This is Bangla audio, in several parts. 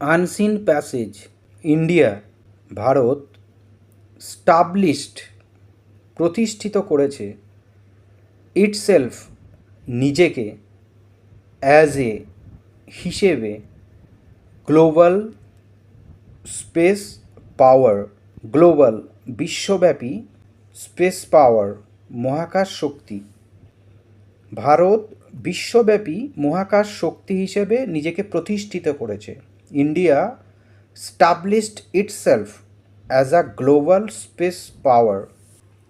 Unseen passage, India, Bharat, established, প্রতিষ্ঠিত করেছে ইটসেলফ নিজেকে অ্যাজ এ হিসেবে গ্লোবাল স্পেস পাওয়ার, গ্লোবাল বিশ্বব্যাপী স্পেস পাওয়ার মহাকাশ শক্তি। ভারত বিশ্বব্যাপী মহাকাশ শক্তি হিসেবে নিজেকে প্রতিষ্ঠিত করেছে। India established itself as a global space power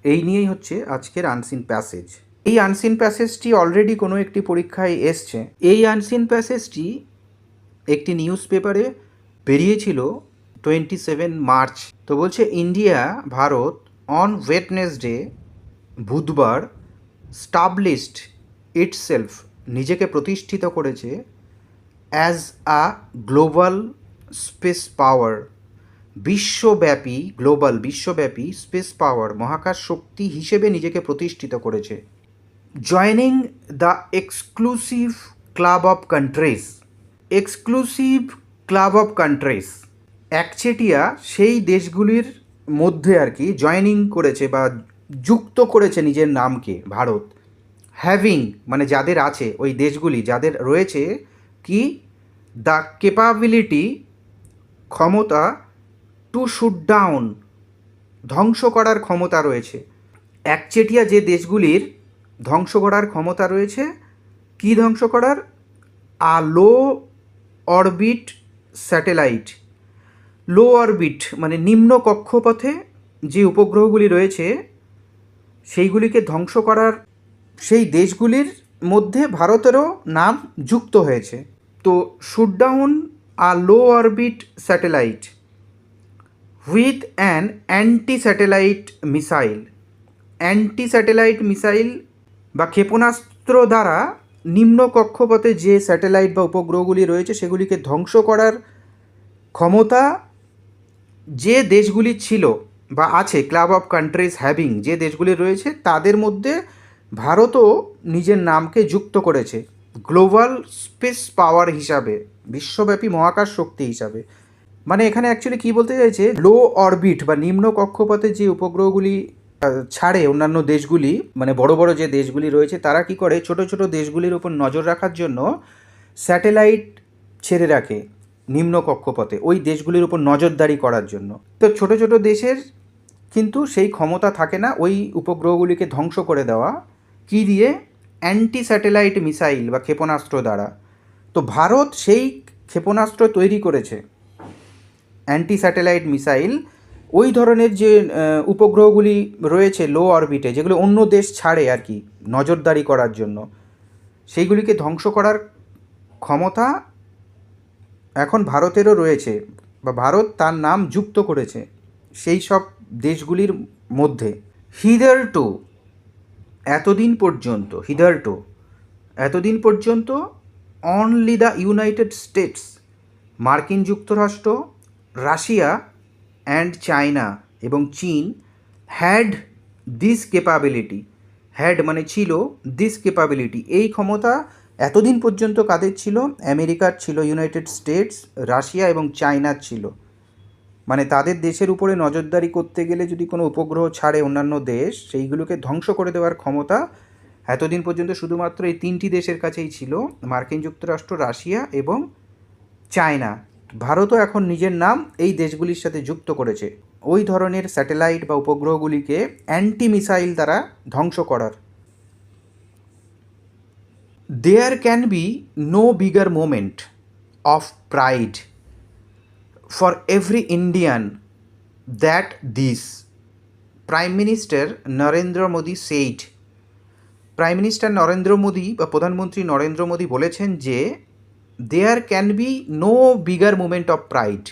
এই নিয়েই হচ্ছে আজকের আনসিন প্যাসেজ এই আনসিন প্যাসেজটি অলরেডি কোনো একটি পরীক্ষায় এসছে। এই আনসিন প্যাসেজটি একটি নিউজ পেপারে বেরিয়েছিল টোয়েন্টি সেভেন মার্চ তো বলছে, ইন্ডিয়া, ভারত অন ওয়েটনেসডে বুধবার স্টাবলিশড ইটসেলফ নিজেকে প্রতিষ্ঠিত করেছে as a global space power বিশ্বব্যাপী গ্লোবাল বিশ্বব্যাপী স্পেস পাওয়ার মহাকাশ শক্তি হিসেবে নিজেকে প্রতিষ্ঠিত করেছে। Joining the exclusive club of countries exclusive club of countries একচেটিয়া সেই দেশগুলির মধ্যে আর কি জয়নিং করেছে বা যুক্ত করেছে নিজের নামকে, ভারত। হ্যাভিং মানে যাদের আছে ওই দেশগুলি, যাদের রয়েছে কি? দ্য কেপাবিলিটি ক্ষমতা টু শুট ডাউন ধ্বংস করার ক্ষমতা রয়েছে। একচেটিয়া যে দেশগুলির ধ্বংস করার ক্ষমতা রয়েছে, কি ধ্বংস করার? আলো অরবিট স্যাটেলাইট লো অরবিট মানে নিম্ন কক্ষপথে যে উপগ্রহগুলি রয়েছে, সেইগুলিকে ধ্বংস করার সেই দেশগুলির মধ্যে ভারতেরও নাম যুক্ত হয়েছে। তো shoot down a low orbit satellite with an anti satellite missile anti satellite missile বা ক্ষেপণাস্ত্র দ্বারা নিম্ন কক্ষপথে যে স্যাটেলাইট বা উপগ্রহগুলি রয়েছে, সেগুলিকে ধ্বংস করার ক্ষমতা যে দেশগুলি ছিল বা আছে ক্লাব অফ কান্ট্রিজ হ্যাভিং যে দেশগুলি রয়েছে, তাদের মধ্যে ভারতও নিজের নামকে যুক্ত করেছে, গ্লোবাল স্পেস পাওয়ার হিসাবে, বিশ্বব্যাপী মহাকাশ শক্তি হিসাবে। মানে এখানে অ্যাকচুয়ালি কী বলতে চাইছে? লো অরবিট বা নিম্ন কক্ষপথে যে উপগ্রহগুলি ছাড়ে অন্যান্য দেশগুলি মানে বড় বড় যে দেশগুলি রয়েছে, তারা কি করে? ছোট ছোট দেশগুলির উপর নজর রাখার জন্য স্যাটেলাইট ছেড়ে রাখে নিম্ন কক্ষপথে, ওই দেশগুলির উপর নজরদারি করার জন্য। তো ছোট ছোট দেশের কিন্তু সেই ক্ষমতা থাকে না, ওই উপগ্রহগুলিকে ধ্বংস করে দেওয়া। কী দিয়ে? অ্যান্টি স্যাটেলাইট মিসাইল বা ক্ষেপণাস্ত্র দ্বারা। তো ভারত সেই ক্ষেপণাস্ত্র তৈরি করেছে। অ্যান্টি স্যাটেলাইট মিসাইল ওই ধরনের যে উপগ্রহগুলি রয়েছে লো অরবিটে যেগুলো অন্য দেশ ছাড়ে আর কি, নজরদারি করার জন্য, সেইগুলিকে ধ্বংস করার ক্ষমতা এখন ভারতেরও রয়েছে বা ভারত তার নাম যুক্ত করেছে সেই সব দেশগুলির মধ্যে। হিদার টু এতদিন পর্যন্ত হিদার টু এতদিন পর্যন্ত অনলি দ্য ইউনাইটেড স্টেটস মার্কিন যুক্তরাষ্ট্র, রাশিয়া অ্যান্ড চায়না এবং চীন হ্যাড দিস কেপাবিলিটি হ্যাড মানে ছিল দিস কেপাবিলিটি এই ক্ষমতা এতদিন পর্যন্ত কাদের ছিল? আমেরিকার ছিল ইউনাইটেড স্টেটস রাশিয়া এবং চায়নার ছিল। মানে তাদের দেশের উপরে নজরদারি করতে গেলে যদি কোনো উপগ্রহ ছাড়ে অন্যান্য দেশ, সেইগুলোকে ধ্বংস করে দেওয়ার ক্ষমতা এতদিন পর্যন্ত শুধুমাত্র এই তিনটি দেশের কাছেই ছিল, মার্কিন যুক্তরাষ্ট্র, রাশিয়া এবং চায়না। ভারতও এখন নিজের নাম এই দেশগুলির সাথে যুক্ত করেছে। ওই ধরনের স্যাটেলাইট বা উপগ্রহগুলিকে অ্যান্টি মিসাইল দ্বারা ধ্বংস করার। There can be no bigger moment of pride for every Indian that this prime minister Narendra Modi said prime minister Narendra Modi বা প্রধানমন্ত্রী নরেন্দ্র মোদী বলেছেন যে there can be no bigger moment of pride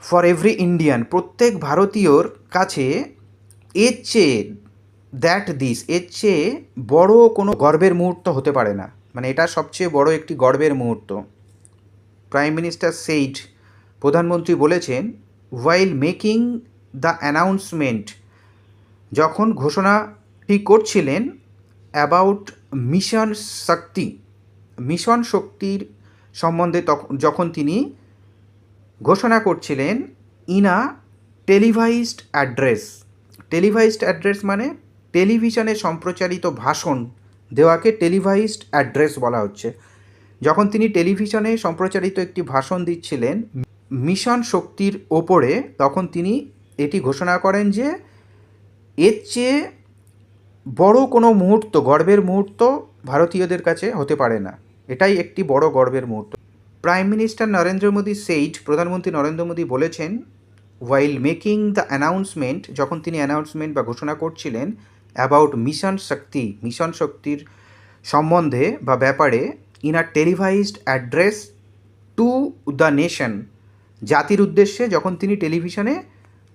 for every Indian প্রত্যেক ভারতীয়র কাছে এর চেয়ে দ্যাট দিস এর চেয়ে বড় কোনো গর্বের মুহূর্ত হতে পারে না। মানে এটা সবচেয়ে বড় একটি গর্বের মুহূর্ত। প্রাইম মিনিস্টার সেইড প্রধানমন্ত্রী বলেছেন ওয়াইল মেকিং দ্য অ্যানাউন্সমেন্ট যখন ঘোষণাটি করছিলেন অ্যাবাউট মিশন শক্তি মিশন শক্তির সম্বন্ধে যখন তিনি ঘোষণা করছিলেন ইনা টেলিভাইজড অ্যাড্রেস টেলিভাইজড অ্যাড্রেস মানে টেলিভিশনে সম্প্রচারিত ভাষণ দেওয়াকে টেলিভাইজড অ্যাড্রেস বলা হচ্ছে। যখন তিনি টেলিভিশনে সম্প্রচারিত একটি ভাষণ দিচ্ছিলেন মিশন শক্তির ওপরে তখন তিনি এটি ঘোষণা করেন যে এর চেয়ে বড় কোনো মুহূর্ত, গর্বের মুহূর্ত ভারতীয়দের কাছে হতে পারে না। এটাই একটি বড় গর্বের মুহূর্ত। প্রাইম মিনিস্টার নরেন্দ্র মোদী সেইট প্রধানমন্ত্রী নরেন্দ্র মোদী বলেছেন ওয়াইল মেকিং দ্য অ্যানাউন্সমেন্ট যখন তিনি অ্যানাউন্সমেন্ট বা ঘোষণা করছিলেন অ্যাবাউট মিশন শক্তি মিশন শক্তির সম্বন্ধে বা ব্যাপারে in a televised address to the nation জাতির উদ্দেশ্যে যখন তিনি টেলিভিশনে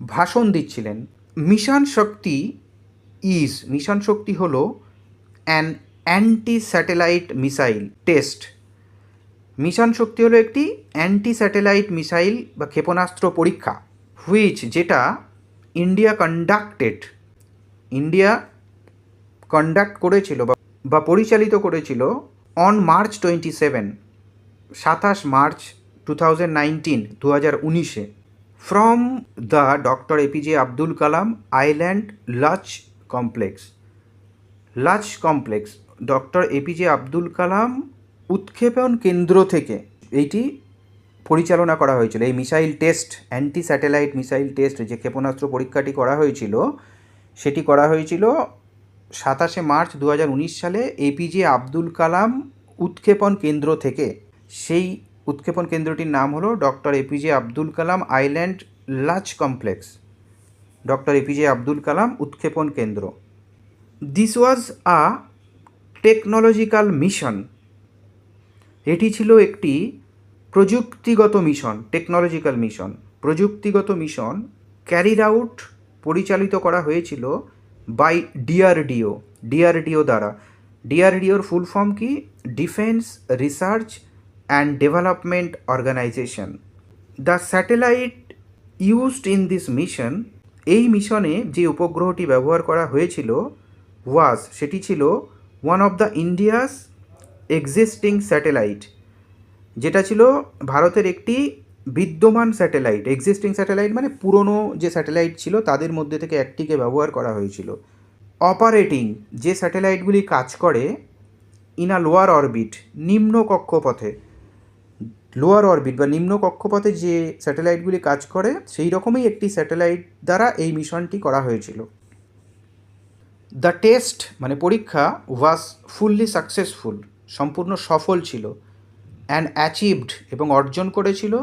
ভাষণ দিচ্ছিলেন, mission Shakti is, mission Shakti হল an anti satellite missile test mission Shakti হলো একটি অ্যান্টি স্যাটেলাইট মিসাইল বা ক্ষেপণাস্ত্র পরীক্ষা হুইচ যেটা ইন্ডিয়া কন্ডাক্টেড ইন্ডিয়া কন্ডাক্ট করেছিল বা পরিচালিত করেছিল অন মার্চ টোয়েন্টি সেভেন সাতাশ মার্চ টু থাউজেন্ড নাইনটিন দু হাজার উনিশে from the Doctor APJ Abdul Kalam island launch complex launch complex Doctor APJ Abdul Kalam উৎক্ষেপণ কেন্দ্র থেকে এইটি পরিচালনা করা হয়েছিল। এই missile test anti satellite missile test, যে ক্ষেপণাস্ত্র পরীক্ষাটি করা হয়েছিল, সেটি করা হয়েছিল সাতাশে মার্চ দু হাজার উনিশ সালে এপিজে আব্দুল কালাম উৎক্ষেপণ কেন্দ্র থেকে। সেই উৎক্ষেপণ কেন্দ্রটির নাম হলো Doctor APJ Abdul Kalam island launch complex. Doctor APJ Abdul Kalam উৎক্ষেপণ কেন্দ্র। This was a technological mission এটি ছিল একটি প্রযুক্তিগত মিশন টেকনোলজিক্যাল মিশন প্রযুক্তিগত মিশন ক্যারিড আউট পরিচালিত করা হয়েছিল বাই ডিআরডিও ডিআরডিও দ্বারা। ডিআরডিওর ফুল ফর্ম কি? Defence research and development organisation the satellite used in this mission এই মিশনে যে উপগ্রহটি ব্যবহার করা হয়েছিল ওয়াজ সেটি ছিল one of the India's existing satellite যেটা ছিল ভারতের একটি বিদ্যমান স্যাটেলাইট এক্সিস্টিং স্যাটেলাইট মানে পুরনো যে স্যাটেলাইট ছিল, তাদের মধ্যে থেকে একটিকে ব্যবহার করা হয়েছিল। অপারেটিং যে স্যাটেলাইটগুলি কাজ করে ইন আ লোয়ার অরবিট নিম্ন কক্ষপথে লোয়ার অরবিট বা নিম্ন কক্ষপথে যে স্যাটেলাইটগুলি কাজ করে, সেই রকমই একটি স্যাটেলাইট দ্বারা এই মিশনটি করা হয়েছিল। দ্য টেস্ট মানে পরীক্ষা ওয়াজ ফুললি সাকসেসফুল সম্পূর্ণ সফল ছিল অ্যান্ড অ্যাচিভড এবং অর্জন করেছিল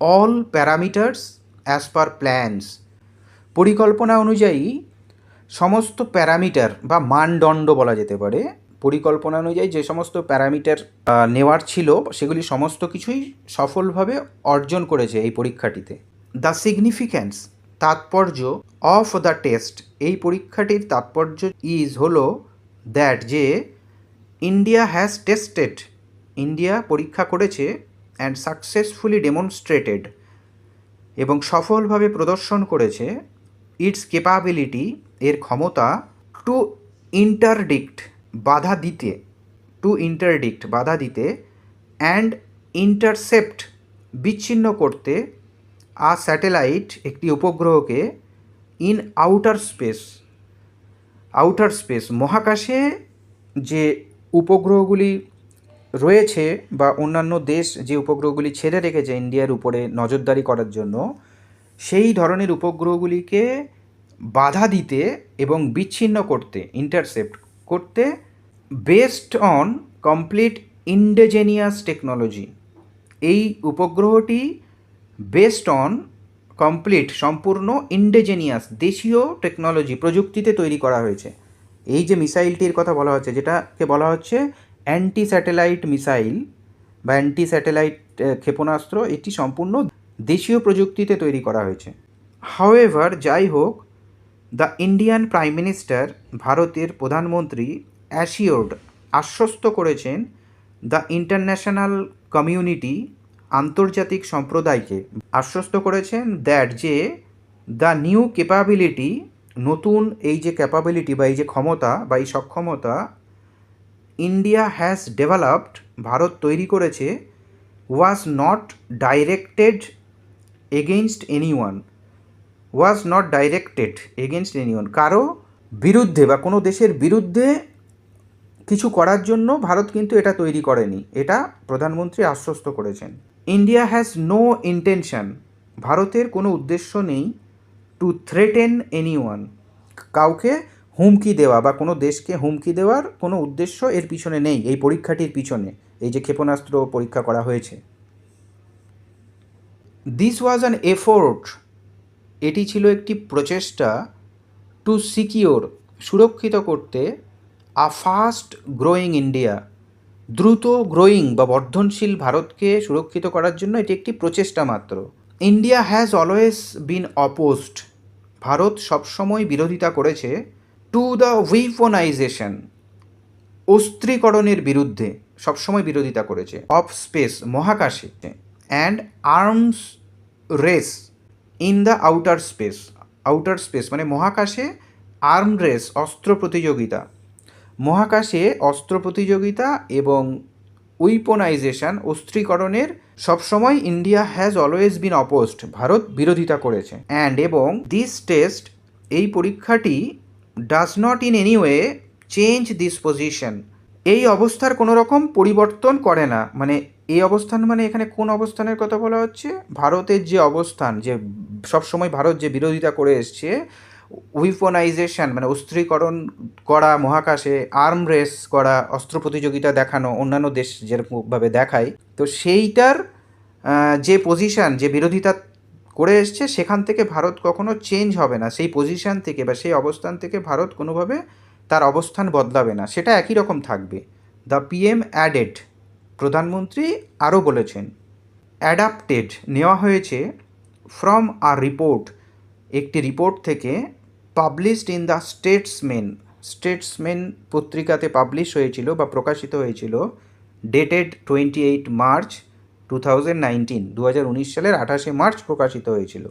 all parameters as per plans পরিকল্পনা অনুযায়ী, সমস্ত প্যারামিটার বা মানদণ্ড বলা যেতে পারে পরিকল্পনা অনুযায়ী যে সমস্ত প্যারামিটার নেওয়ার ছিল, সেগুলি সমস্ত কিছুই সফলভাবে অর্জন করেছে এই পরীক্ষাটিতে। দ্য সিগনিফিক্যান্স তাৎপর্য অফ দ্য টেস্ট এই পরীক্ষাটির তাৎপর্য ইজ হলো দ্যাট যে ইন্ডিয়া হ্যাজ টেস্টেড ইন্ডিয়া পরীক্ষা করেছে অ্যান্ড সাকসেসফুলি ডেমনস্ট্রেটেড এবং সফলভাবে প্রদর্শন করেছে ইটস কেপাবিলিটি এর ক্ষমতা টু ইন্টারডিক্ট বাধা দিতে টু ইন্টারডিক্ট বাধা দিতে অ্যান্ড ইন্টারসেপ্ট বিচ্ছিন্ন করতে আ স্যাটেলাইট একটি উপগ্রহকে in outer space outer space মহাকাশে যে উপগ্রহগুলি রয়েছে বা অন্যান্য দেশ যে উপগ্রহগুলি ছেড়ে রেখেছে ইন্ডিয়ার উপরে নজরদারি করার জন্য, সেই ধরনের উপগ্রহগুলিকে বাধা দিতে এবং বিচ্ছিন্ন করতে ইন্টারসেপ্ট করতে based on complete indigenous technology এই উপগ্রহটি বেসড অন কমপ্লিট সম্পূর্ণ ইন্ডেজেনিয়াস দেশীয় টেকনোলজি প্রযুক্তিতে তৈরি করা হয়েছে। এই যে মিসাইলটির কথা বলা হচ্ছে, যেটাকে বলা হচ্ছে অ্যান্টি স্যাটেলাইট মিসাইল বা অ্যান্টি স্যাটেলাইট ক্ষেপণাস্ত্র, এটি সম্পূর্ণ দেশীয় প্রযুক্তিতে তৈরি করা হয়েছে। হাওয়েভার যাই হোক দ্য ইন্ডিয়ান প্রাইম মিনিস্টার, ভারতের প্রধানমন্ত্রী অ্যাসিওর্ড আশ্বস্ত করেছেন দ্য ইন্টারন্যাশনাল কমিউনিটি আন্তর্জাতিক সম্প্রদায়কে। আশ্বস্ত করেছেন দ্যাট যে, দ্য নিউ ক্যাপাবিলিটি, নতুন এই যে ক্যাপাবিলিটি বা এই যে ক্ষমতা বা এই সক্ষমতা ইন্ডিয়া হ্যাজ ডেভেলপড, ভারত তৈরি করেছে, was not directed against any one was not directed against any one কারও বিরুদ্ধে বা কোনো দেশের বিরুদ্ধে কিছু করার জন্য ভারত কিন্তু এটা তৈরি করেনি। এটা প্রধানমন্ত্রী আশ্বস্ত করেছেন। ইন্ডিয়া হ্যাজ নো ইন্টেনশন ভারতের কোনো উদ্দেশ্য নেই টু থ্রেটেন এনি ওয়ান কাউকে হুমকি দেওয়া বা কোনো দেশকে হুমকি দেওয়ার কোনো উদ্দেশ্য এর পিছনে নেই, এই পরীক্ষাটির পিছনে। এই যে ক্ষেপণাস্ত্র পরীক্ষা করা হয়েছে। দিস ওয়াজ অ্যান এফোর্ট এটি ছিল একটি প্রচেষ্টা টু সিকিওর সুরক্ষিত করতে আ ফাস্ট গ্রোয়িং ইন্ডিয়া দ্রুত গ্রোয়িং বা বর্ধনশীল ভারতকে সুরক্ষিত করার জন্য এটি একটি প্রচেষ্টা মাত্র। India has always been opposed Bharat সবসময় বিরোধিতা করেছে টু দ্য উইপনাইজেশন অস্ত্রীকরণের বিরুদ্ধে সবসময় বিরোধিতা করেছে। অফ স্পেস মহাকাশে। And arms race in the outer space outer space মানে মহাকাশে আর্ম রেস অস্ত্র প্রতিযোগিতা। মহাকাশে অস্ত্র প্রতিযোগিতা এবং উইপনাইজেশন অস্ত্রীকরণের সবসময় India has always been opposed Bharat বিরোধিতা করেছে। অ্যান্ড এবং দিস টেস্ট এই পরীক্ষাটি does not in any way change this position এই অবস্থার কোনো রকম পরিবর্তন করে না। মানে এই অবস্থান মানে এখানে কোন অবস্থানের কথা বলা হচ্ছে? ভারতের যে অবস্থান, যে সবসময় ভারত যে বিরোধিতা করে এসছে উইপনাইজেশন মানে অস্ত্রীকরণ করা, মহাকাশে আর্ম রেস করা, অস্ত্র প্রতিযোগিতা দেখানো, অন্যান্য দেশ যেরকমভাবে দেখায়, তো সেইটার যে পজিশান যে বিরোধিতা করে এসছে, সেখান থেকে ভারত কখনো চেঞ্জ হবে না। সেই পজিশান থেকে বা সেই অবস্থান থেকে ভারত কোনোভাবে তার অবস্থান বদলাবে না। সেটা একই রকম থাকবে। দ্য পিএম অ্যাডেড প্রধানমন্ত্রী আরও বলেছেন অ্যাডাপ্টেড নেওয়া হয়েছে ফ্রম আ রিপোর্ট একটি রিপোর্ট থেকে published in the Statesman Statesman পত্রিকাতে পাবলিশ হয়েছিল বা প্রকাশিত হয়েছিল dated twenty eight March two thousand nineteen দু হাজার উনিশ সালের আঠাশে মার্চ প্রকাশিত হয়েছিল।